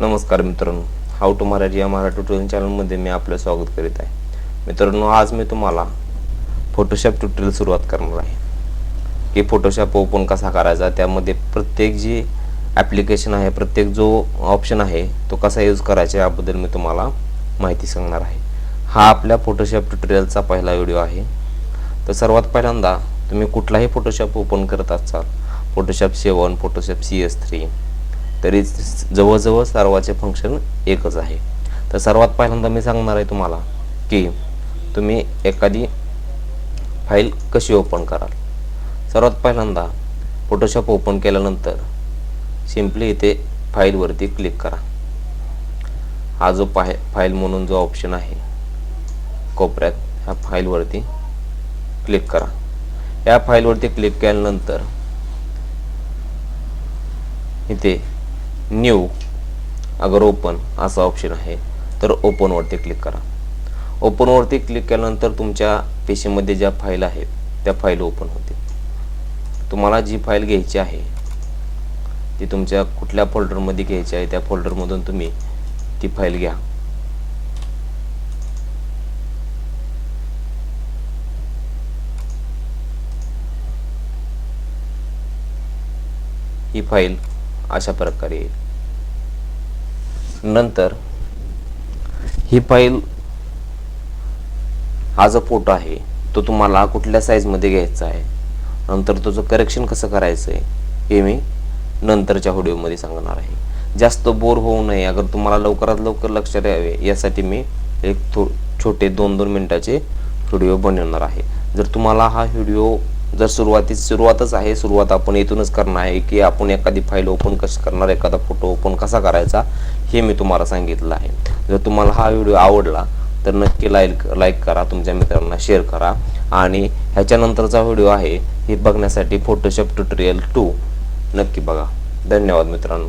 नमस्कार मित्रांनो. How to Maharaj या मराठी ट्युटोरियल चॅनलमध्ये मी आपलं स्वागत करीत आहे. मित्रांनो आज मी तुम्हाला फोटोशॉप ट्युटोरियल सुरुवात करणार आहे. की फोटोशॉप ओपन कसा करायचा त्यामध्ये प्रत्येक जी ॲप्लिकेशन आहे प्रत्येक जो ऑप्शन आहे तो कसा यूज करायचा याबद्दल मी तुम्हाला माहिती सांगणार आहे. हा आपल्या फोटोशॉप ट्युटोरियलचा पहिला व्हिडिओ आहे. तर सर्वात पहिल्यांदा तुम्ही कुठलाही फोटोशॉप ओपन करत असाल Photoshop seven Photoshop C S three तरी जवळजवळ सर्वाचे फंक्शन एकच आहे. तर सर्वात पहिल्यांदा मी सांगणार आहे तुम्हाला की तुम्ही एखादी फाईल कशी ओपन कराल. सर्वात पहिल्यांदा फोटोशॉप ओपन केल्यानंतर सिम्पली इथे फाईलवरती क्लिक करा. हा जो पाय फाईल म्हणून जो ऑप्शन आहे कोपऱ्यात ह्या फाईलवरती क्लिक करा. या फाईलवरती क्लिक केल्यानंतर इथे न्यू अगर ओपन असा ऑप्शन आहे तर ओपनवरती क्लिक करा. ओपनवरती क्लिक केल्यानंतर तुमच्या पेशीमध्ये ज्या फाईल आहेत त्या फाईल ओपन होतील. तुम्हाला जी फाईल घ्यायची आहे ती तुमच्या कुठल्या फोल्डरमध्ये घ्यायची आहे त्या फोल्डरमधून तुम्ही ती फाईल घ्या. ही फाईल अशा प्रकारे येईल. नंतर ही फाईल हा जो फोटो आहे तो तुम्हाला कुठल्या साईजमध्ये घ्यायचा आहे? नंतर त्याचं करेक्शन कसं करायचं आहे हे मी नंतरच्या व्हिडिओमध्ये सांगणार आहे. जास्त बोर होऊ नये. अगर तुम्हाला लवकरात लवकर लक्षात यावे यासाठी मी एक थो छोटे दोन दोन मिनटाचे व्हिडिओ बनवणार आहे. जर तुम्हाला हा व्हिडिओ जर सुरुवाती सुरुवातच आहे सुरुवात आपण इथूनच करणार आहे की आपण एखादी फाईल ओपन कशी करणार एखादा फोटो ओपन कसा करायचा हे मी तुम्हाला सांगितलं आहे. जर तुम्हाला हा व्हिडिओ आवडला तर नक्की लाईक लाईक करा तुमच्या मित्रांना शेअर करा. आणि ह्याच्यानंतरचा व्हिडिओ आहे हे बघण्यासाठी फोटोशॉप ट्युटोरियल टू नक्की बघा. धन्यवाद मित्रांनो.